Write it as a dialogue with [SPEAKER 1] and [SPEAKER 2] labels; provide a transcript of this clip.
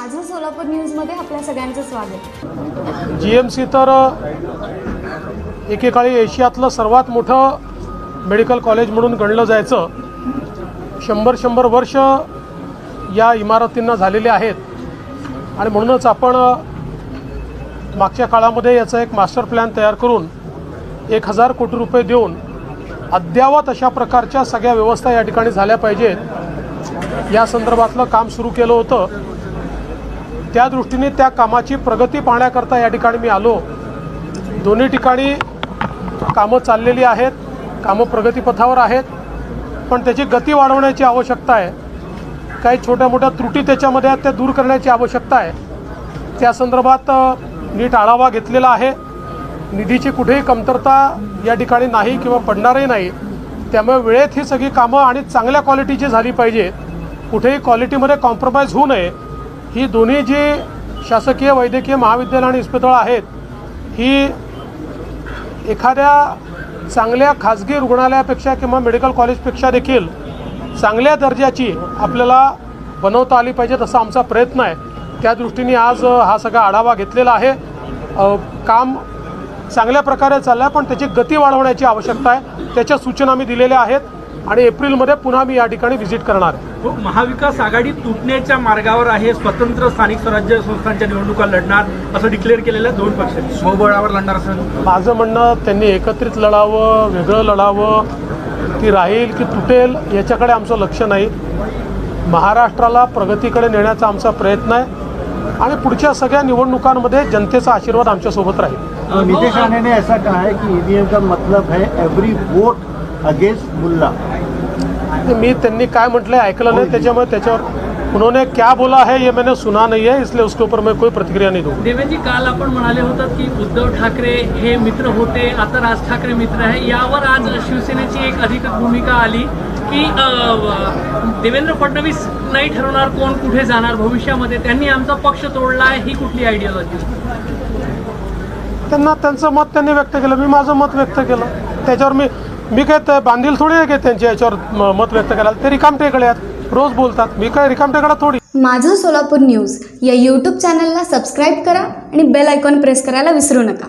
[SPEAKER 1] माझं सोलापूर न्यूजमध्ये आपल्या सगळ्यांचं स्वागत.
[SPEAKER 2] जी एम सी तर एकेकाळी एशियातलं सर्वात मोठं मेडिकल कॉलेज म्हणून गणलं जायचं. शंभर शंभर वर्ष या इमारतींना झालेले आहेत. आणि म्हणूनच आपण मागच्या काळामध्ये याचा एक मास्टर प्लॅन तयार करून एक हजार कोटी रुपये देऊन अद्यावत अशा प्रकारच्या सगळ्या व्यवस्था या ठिकाणी झाल्या पाहिजेत. या संदर्भातलं काम सुरू केलं होतं. त्या दृष्टीने त्या कामाची प्रगती पाहण्याकरता या ठिकाणी मी आलो. दोन्ही ठिकाणी कामं चाललेली आहेत कामं प्रगतीपथावर आहेत पण त्याची गती वाढवण्याची आवश्यकता आहे. काही छोट्या मोठ्या त्रुटी त्याच्यामध्ये आहेत त्या दूर करण्याची आवश्यकता आहे. त्या संदर्भात नीट आढावा घेतलेला आहे. निधीची कुठेही कमतरता या ठिकाणी नाही किंवा पडणारही नाही. त्यामुळे वेळेत ही सगळी कामं आणि चांगल्या क्वालिटीची झाली पाहिजे. कुठेही क्वालिटीमध्ये कॉम्प्रोमाइज होऊ नये. ही दोन्ही जी शासकीय वैद्यकीय महाविद्यालय आणि इस्पितळं आहेत ही एखाद्या चांगल्या खाजगी रुग्णालयापेक्षा किंवा मेडिकल कॉलेजपेक्षा देखील चांगल्या दर्जाची आपल्याला बनवता आली पाहिजेत असा आमचा प्रयत्न आहे. त्या दृष्टीने आज हा सगळा आढावा घेतलेला आहे. काम चांगल्या प्रकारे चाललं आहे पण त्याची गती वाढवण्याची आवश्यकता आहे. त्याच्या सूचना मी दिलेल्या आहेत. आणि एप्रिलमध्ये पुन्हा मी या ठिकाणी व्हिजिट करणार. आहे
[SPEAKER 3] हो, महाविकास आघाडी तुटण्याच्या मार्गावर आहे स्वतंत्र स्थानिक स्वराज्य संस्थांच्या निवडणुका लढणार असं डिक्लेअर केलेलं आहे दोन पक्ष. स्वबळावर लढणार असं?
[SPEAKER 2] माझं म्हणणं त्यांनी एकत्रित लढावं वेगळं लढावं ती राहील की तुटेल याच्याकडे आमचं लक्ष नाही. महाराष्ट्राला प्रगतीकडे नेण्याचा आमचा प्रयत्न आहे. आणि पुढच्या सगळ्या निवडणुकांमध्ये जनतेचा आशीर्वाद आमच्यासोबत राहील.
[SPEAKER 4] नीतीश राणे ने ऐसा कहा है कि ईवीएम का मतलब है एवरी वोट अगेंस्ट मुल्ला.
[SPEAKER 2] मी त्यांनी काय म्हटलं आहे ऐकलं नाही त्याच्यामुळे त्याच्यावर उन्होंने क्या बोला है ये मैंने सुना नहीं है इसलिए उसके ऊपर मैं कोई प्रतिक्रिया नहीं दूंगा
[SPEAKER 5] देवेंद्रजी काल आपण म्हणाले होतात की उद्धव ठाकरे हे मित्र होते आता राज ठाकरे मित्र आहे. यावर आज शिवसेनेची एक अधिकृत भूमिका आली की देवेंद्र फडणवीस नाही ठरवणार कोण कुठे जाणार भविष्यामध्ये. त्यांनी आमचा पक्ष तोडला आहे ही कुठली आयडियोलॉजी
[SPEAKER 2] त्यांना त्यांचं मत त्यांनी व्यक्त केलं मी माझं मत व्यक्त केलं. त्याच्यावर मी मी काय बांधील थोडी आहे त्यांच्या याच्यावर मत व्यक्त करायला? ते रिकामटेकडे आहेत. रोज बोलतात. मी काय रिकामटेकडे थोडी?
[SPEAKER 1] माझं सोलापूर न्यूज या यूट्यूब चॅनलला सबस्क्राईब करा आणि बेल आयकॉन प्रेस करायला विसरू नका.